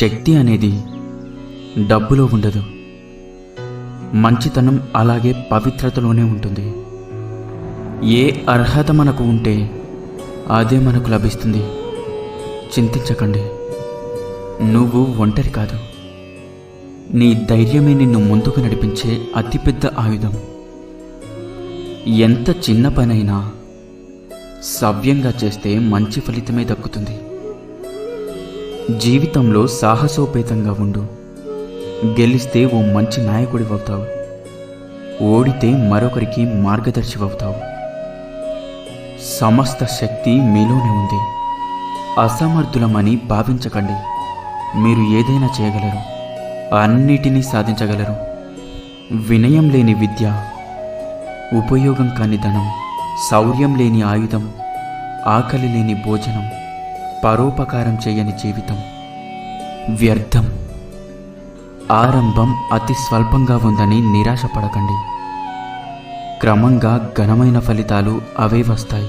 శక్తి అనేది డబ్బులో ఉండదు. మంచితనం అలాగే పవిత్రతలోనే ఉంటుంది. ఏ అర్హత మనకు ఉంటే అదే మనకు లభిస్తుంది. చింతించకండి. నువ్వు ఒంటరి కాదు. నీ ధైర్యమే నిన్ను ముందుకు నడిపించే అతిపెద్ద ఆయుధం. ఎంత చిన్న పనైనా సవ్యంగా చేస్తే మంచి ఫలితమే దక్కుతుంది. జీవితంలో సాహసోపేతంగా ఉండు. గెలిస్తే ఓ మంచి నాయకుడి అవుతావు ఓడితే మరొకరికి మార్గదర్శి అవుతావు సమస్త శక్తి మీలోనే ఉంది. అసమర్థులమని భావించకండి. మీరు ఏదైనా చేయగలరు. అన్నిటినీ సాధించగలరు. వినయం లేని విద్య ఉపయోగం కాని ధనం శౌర్యం లేని ఆయుధం ఆకలి లేని భోజనం పరోపకారం చేయని జీవితం. వ్యర్థం. ఆరంభం అతి స్వల్పంగా ఉందని నిరాశపడకండి. క్రమంగా ఘనమైన ఫలితాలు అవే వస్తాయి.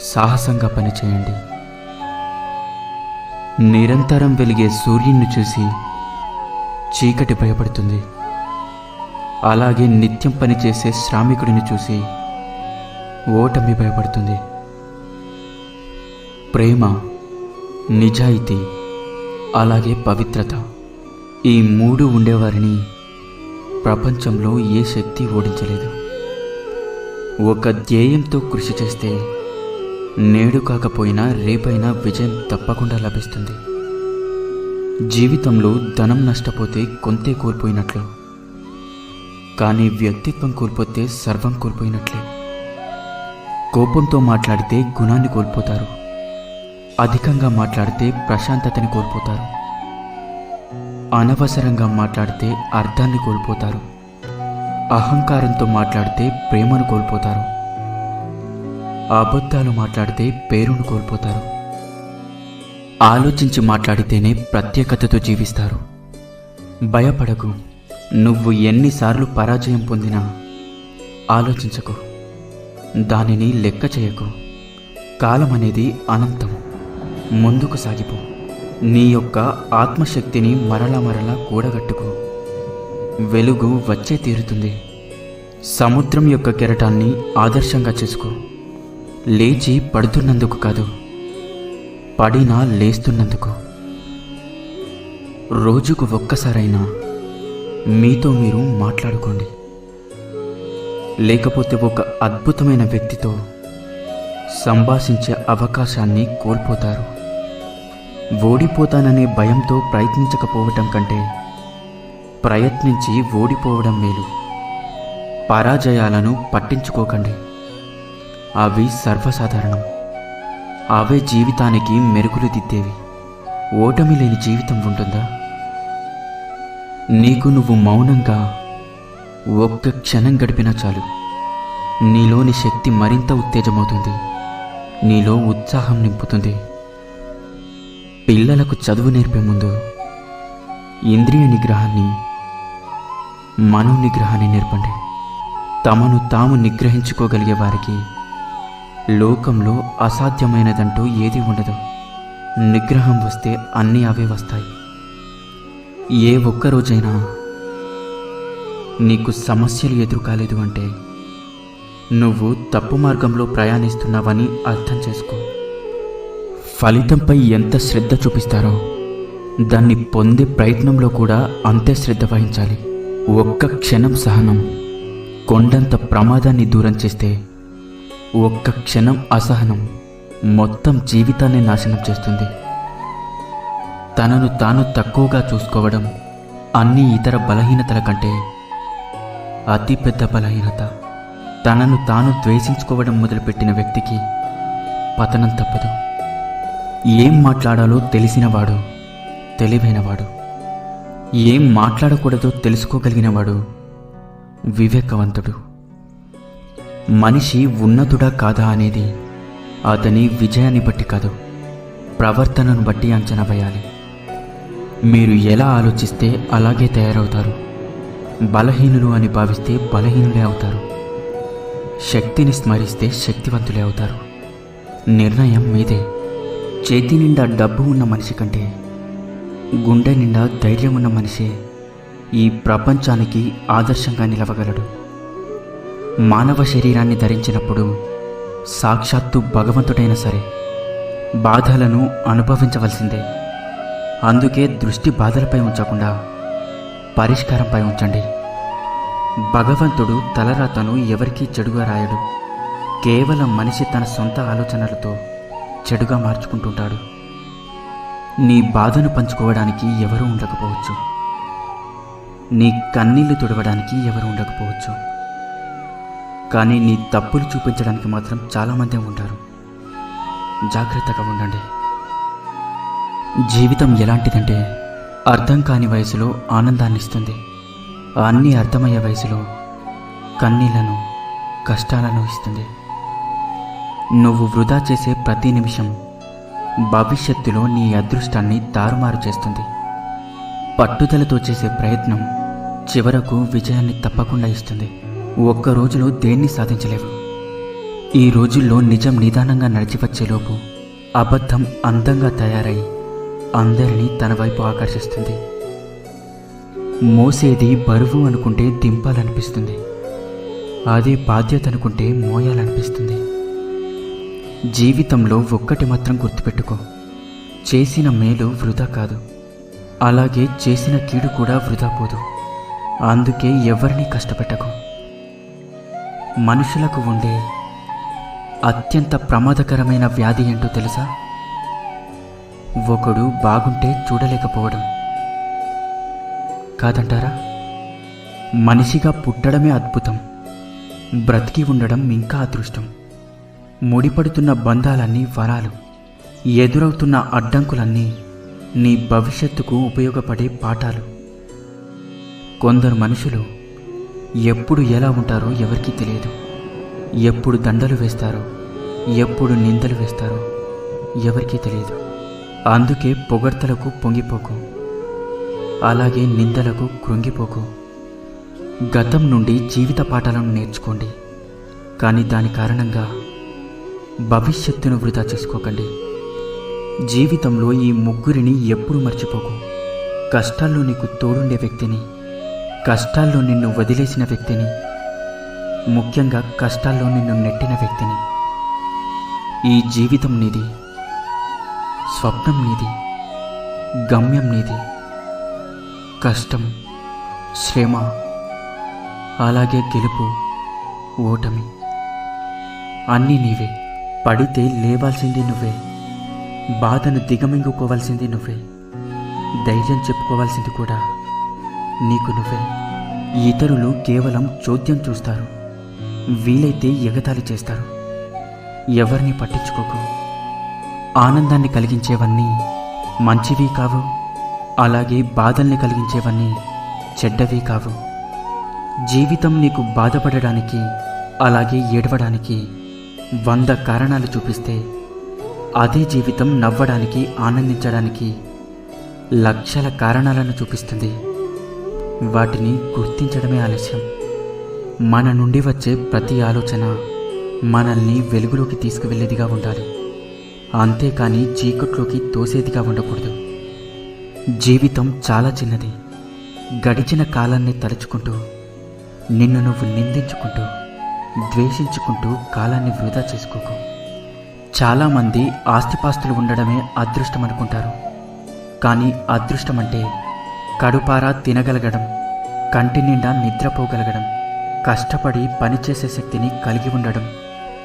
సాహసంగా పనిచేయండి. నిరంతరం వెలిగే సూర్యుని చూసి చీకటి భయపడుతుంది. అలాగే నిత్యం పనిచేసే శ్రామికుడిని చూసి ఓటమి భయపడుతుంది. ప్రేమ నిజాయితీ అలాగే పవిత్రత ఈ మూడు ఉండేవారిని ప్రపంచంలో ఏ శక్తి ఓడించలేదు. ఒక ధ్యేయంతో కృషి చేస్తే నేడు కాకపోయినా రేపైనా విజయం తప్పకుండా లభిస్తుంది. జీవితంలో ధనం నష్టపోతే కొంతే కోల్పోయినట్లు కానీ వ్యక్తిత్వం కోల్పోతే సర్వం కోల్పోయినట్లే. కోపంతో మాట్లాడితే గుణాన్ని కోల్పోతారు. అధికంగా మాట్లాడితే ప్రశాంతతని కోల్పోతారు. అనవసరంగా మాట్లాడితే అర్థాన్ని కోల్పోతారు. అహంకారంతో మాట్లాడితే ప్రేమను కోల్పోతారు. అబద్ధాలు మాట్లాడితే పేరును కోల్పోతారు. ఆలోచించి మాట్లాడితేనే ప్రత్యేకతతో జీవిస్తారు. భయపడకు. నువ్వు ఎన్నిసార్లు పరాజయం పొందినా ఆలోచించకు. దానిని లెక్క చేయకు. కాలం అనేది అనంతం ముందుకు సాగిపో. నీ యొక్క ఆత్మశక్తిని మరల మరల కూడగట్టుకో. వెలుగు వచ్చే తీరుతుంది. సముద్రం యొక్క కెరటాన్ని ఆదర్శంగా చేసుకో. లేచి పడుతున్నందుకు కాదు పడినా లేస్తున్నందుకు. రోజుకు ఒక్కసారైనా మీతో మీరు మాట్లాడుకోండి. లేకపోతే ఒక అద్భుతమైన వ్యక్తితో సంభాషించే అవకాశాన్ని కోల్పోతారు. ఓడిపోతాననే భయంతో ప్రయత్నించకపోవటం కంటే ప్రయత్నించి ఓడిపోవడం మేలు. పరాజయాలను పట్టించుకోకండి. అవి సర్వసాధారణం. అవే జీవితానికి మెరుగులు దిద్దేవి ఓటమి లేని జీవితం ఉంటుందా? నీకు నువ్వు మౌనంగా ఒక్క క్షణం గడిపినా చాలు. నీలోని శక్తి మరింత ఉత్తేజమవుతుంది. నీలో ఉత్సాహం నింపుతుంది. పిల్లలకు చదువు నేర్పే ముందు ఇంద్రియ నిగ్రహాన్ని మనో నిగ్రహాన్ని నేర్పండి. తమను తాము నిగ్రహించుకోగలిగే వారికి లోకంలో అసాధ్యమైనదంటూ ఏది ఉండదు. నిగ్రహం వస్తే అన్నీ అవే వస్తాయి. ఏ ఒక్క రోజైనా నీకు సమస్యలు ఎదురు కాలేదు అంటే నువ్వు తప్పు మార్గంలో ప్రయాణిస్తున్నావని అర్థం చేసుకో. ఫలితంపై ఎంత శ్రద్ధ చూపిస్తారో దాన్ని పొందే ప్రయత్నంలో కూడా అంతే శ్రద్ధ వహించాలి. ఒక్క క్షణం సహనం కొండంత ప్రమాదాన్ని దూరం చేస్తే ఒక్క క్షణం అసహనం మొత్తం జీవితాన్ని నాశనం చేస్తుంది. తనను తాను తక్కువగా చూసుకోవడం అన్ని ఇతర బలహీనతల కంటే అతి పెద్ద బలహీనత. తనను తాను ద్వేషించుకోవడం మొదలుపెట్టిన వ్యక్తికి పతనం తప్పదు. ఏం మాట్లాడాలో తెలిసినవాడు తెలివైనవాడు. ఏం మాట్లాడకూడదో తెలుసుకోగలిగినవాడు వివేకవంతుడు. మనిషి ఉన్నతుడా కాదా అనేది అతని విజయాన్ని బట్టి కాదు ప్రవర్తనను బట్టి అంచనా వేయాలి. మీరు ఎలా ఆలోచిస్తే అలాగే తయారవుతారు. బలహీనులు అని భావిస్తే బలహీనులే అవుతారు. శక్తిని స్మరిస్తే శక్తివంతులే అవుతారు. నిర్ణయం మీదే. చేతి నిండా డబ్బు ఉన్న మనిషి కంటే గుండె నిండా ధైర్యం ఉన్న మనిషే ఈ ప్రపంచానికి ఆదర్శంగా నిలవగలడు. మానవ శరీరాన్ని ధరించినప్పుడు సాక్షాత్తు భగవంతుడైనా సరే బాధలను అనుభవించవలసిందే. అందుకే దృష్టి బాధలపై ఉంచకుండా పరిష్కారంపై ఉంచండి. భగవంతుడు తలరాతను ఎవరికీ చెడుగా రాయడు. కేవలం మనిషి తన సొంత ఆలోచనలతో చెడుగా మార్చుకుంటుంటాడు. నీ బాధను పంచుకోవడానికి ఎవరూ ఉండకపోవచ్చు. నీ కన్నీళ్ళు తుడవడానికి ఎవరు ఉండకపోవచ్చు. కానీ నీ తప్పులు చూపించడానికి మాత్రం చాలామంది ఉంటారు. జాగ్రత్తగా ఉండండి. జీవితం ఎలాంటిదంటే అర్థం కాని వయసులో ఆనందాన్ని ఇస్తుంది. అన్నీ అర్థమయ్యే వయసులో కన్నీళ్ళను కష్టాలను ఇస్తుంది. నువ్వు వృధా చేసే ప్రతి నిమిషం భవిష్యత్తులో నీ అదృష్టాన్ని తారుమారు చేస్తుంది. పట్టుదలతో చేసే ప్రయత్నం చివరకు విజయాన్ని తప్పకుండా ఇస్తుంది. ఒక్క రోజులో దేన్ని సాధించలేవు. ఈ రోజుల్లో నిజం నిదానంగా నడిచి వచ్చేలోపు అబద్ధం అందంగా తయారై అందరినీ తన వైపు ఆకర్షిస్తుంది. మోసేది బరువు అనుకుంటే దింపాలనిపిస్తుంది. అదే బాధ్యత అనుకుంటే మోయాలనిపిస్తుంది. జీవితంలో ఒక్కటి మాత్రం గుర్తుపెట్టుకో. చేసిన మేలు వృధా కాదు. అలాగే చేసిన కీడు కూడా వృధా పోదు. అందుకే ఎవరిని కష్టపెట్టకు. మనుషులకు ఉండే అత్యంత ప్రమాదకరమైన వ్యాధి ఏంటో తెలుసా? ఒకడు బాగుంటే చూడలేకపోవడం. కాదంటారా? మనిషిగా పుట్టడమే అద్భుతం. బ్రతికి ఉండడం ఇంకా అదృష్టం. ముడిపడుతున్న బంధాలన్నీ వరాలు. ఎదురవుతున్న అడ్డంకులన్నీ నీ భవిష్యత్తుకు ఉపయోగపడే పాఠాలు. కొందరు మనుషులు ఎప్పుడు ఎలా ఉంటారో ఎవరికీ తెలియదు. ఎప్పుడు దండలు వేస్తారో ఎప్పుడు నిందలు వేస్తారో ఎవరికీ తెలియదు. అందుకే పొగడ్తలకు పొంగిపోకు. అలాగే నిందలకు కృంగిపోకు. గతం నుండి జీవిత పాఠాలను నేర్చుకోండి. కానీ దాని కారణంగా భవిష్యత్తును వృధా చేసుకోకండి. జీవితంలో ఈ ముగ్గురిని ఎప్పుడు మర్చిపోకు. కష్టాల్లో నీకు తోడుండే వ్యక్తిని కష్టాల్లో నిన్ను వదిలేసిన వ్యక్తిని ముఖ్యంగా కష్టాల్లో నిన్ను నెట్టిన వ్యక్తిని. ఈ జీవితం నీది స్వప్నం నీది గమ్యం నీది. కష్టం శ్రమ అలాగే గెలుపు ఓటమి అన్నీ నీవే. పడితే లేవాల్సింది నువ్వే. బాధను దిగమింగుకోవాల్సింది నువ్వే. ధైర్యం చెప్పుకోవాల్సింది కూడా నీకు నువ్వే. ఇతరులు కేవలం చోద్యం చూస్తారు. వీలైతే ఎగతాళి చేస్తారు. ఎవరిని పట్టించుకోకు. ఆనందాన్ని కలిగించేవన్నీ మంచివి కావు. అలాగే బాధల్ని కలిగించేవన్నీ చెడ్డవి కావు. జీవితం నీకు బాధపడడానికి అలాగే ఏడవడానికి వంద కారణాలు చూపిస్తే అదే జీవితం నవ్వడానికి ఆనందించడానికి లక్షల కారణాలను చూపిస్తుంది. వాటిని గుర్తించడమే ఆలస్యం. మన నుండి వచ్చే ప్రతి ఆలోచన మనల్ని వెలుగులోకి తీసుకువెళ్ళేదిగా ఉండాలి. అంతేకాని చీకట్లోకి తోసేదిగా ఉండకూడదు. జీవితం చాలా చిన్నది. గడిచిన కాలాన్ని తలుచుకుంటూ నిన్ను నువ్వు నిందించుకుంటూ ద్వేషించుకుంటూ కాలాన్ని వృధా చేసుకోకు. చాలామంది ఆస్తిపాస్తులు ఉండడమే అదృష్టం అనుకుంటారు కానీ అదృష్టం అంటే కడుపారా తినగలగడం కంటి నిండా నిద్రపోగలగడం కష్టపడి పనిచేసే శక్తిని కలిగి ఉండడం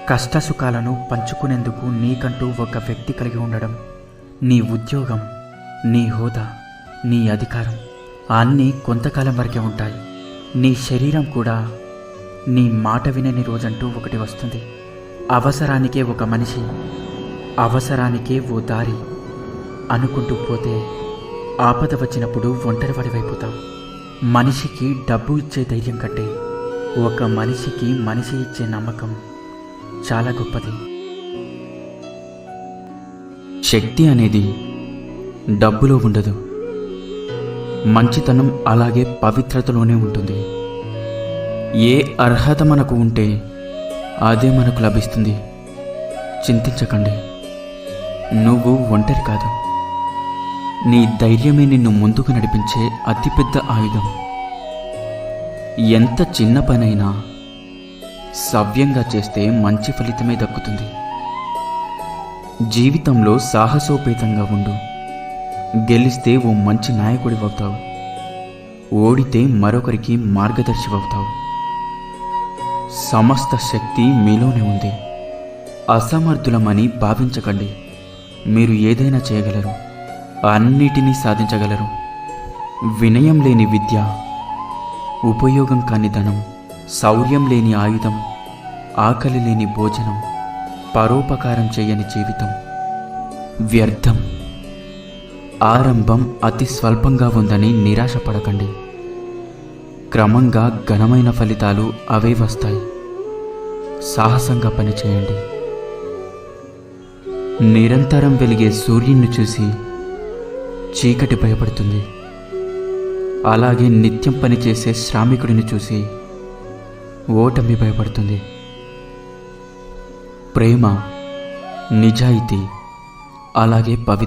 కష్టసుఖాలను పంచుకునేందుకు నీకంటూ ఒక వ్యక్తి కలిగి ఉండడం నీ ఉద్యోగం నీ హోదా నీ అధికారం అన్నీ కొంతకాలం వరకే ఉంటాయి. నీ శరీరం కూడా నీ మాట వినని రోజంటూ ఒకటి వస్తుంది. అవసరానికే ఒక మనిషి అవసరానికే ఓ దారి అనుకుంటూ పోతే ఆపద వచ్చినప్పుడు ఒంటరివాడివైపోతావు మనిషికి డబ్బు ఇచ్చే ధైర్యం కంటే ఒక మనిషికి మనిషి ఇచ్చే నమ్మకం చాలా గొప్పది. శక్తి అనేది డబ్బులో ఉండదు. మంచితనం అలాగే పవిత్రతలోనే ఉంటుంది. ఏ అర్హత మనకు ఉంటే అదే మనకు లభిస్తుంది. చింతించకండి. నువ్వు ఒంటరి కాదు. నీ ధైర్యమే నిన్ను ముందుకు నడిపించే అతిపెద్ద ఆయుధం. ఎంత చిన్న పనైనా సవ్యంగా చేస్తే మంచి ఫలితమే దక్కుతుంది. జీవితంలో సాహసోపేతంగా ఉండు. గెలిస్తే ఓ మంచి నాయకుడివవుతావు. ఓడితే మరొకరికి మార్గదర్శివవుతావు. సమస్త శక్తి మీలోనే ఉంది. అసమర్థులమని భావించకండి. మీరు ఏదైనా చేయగలరు. అన్నిటినీ సాధించగలరు. వినయం లేని విద్య ఉపయోగం కాని ధనం శౌర్యం లేని ఆయుధం ఆకలి లేని భోజనం పరోపకారం చేయని జీవితం. వ్యర్థం ఆరంభం అతి స్వల్పంగా ఉందని నిరాశపడకండి. క్రమంగా ఘనమైన ఫలితాలు అవే వస్తాయి. సాహసంగా పనిచేయండి. నిరంతరం వెలిగే సూర్యుని చూసి చీకటి భయపడుతుంది. అలాగే నిత్యం పనిచేసే శ్రామికుడిని చూసి ఓటమి భయపడుతుంది. ప్రేమ నిజాయితీ అలాగే పవిత్ర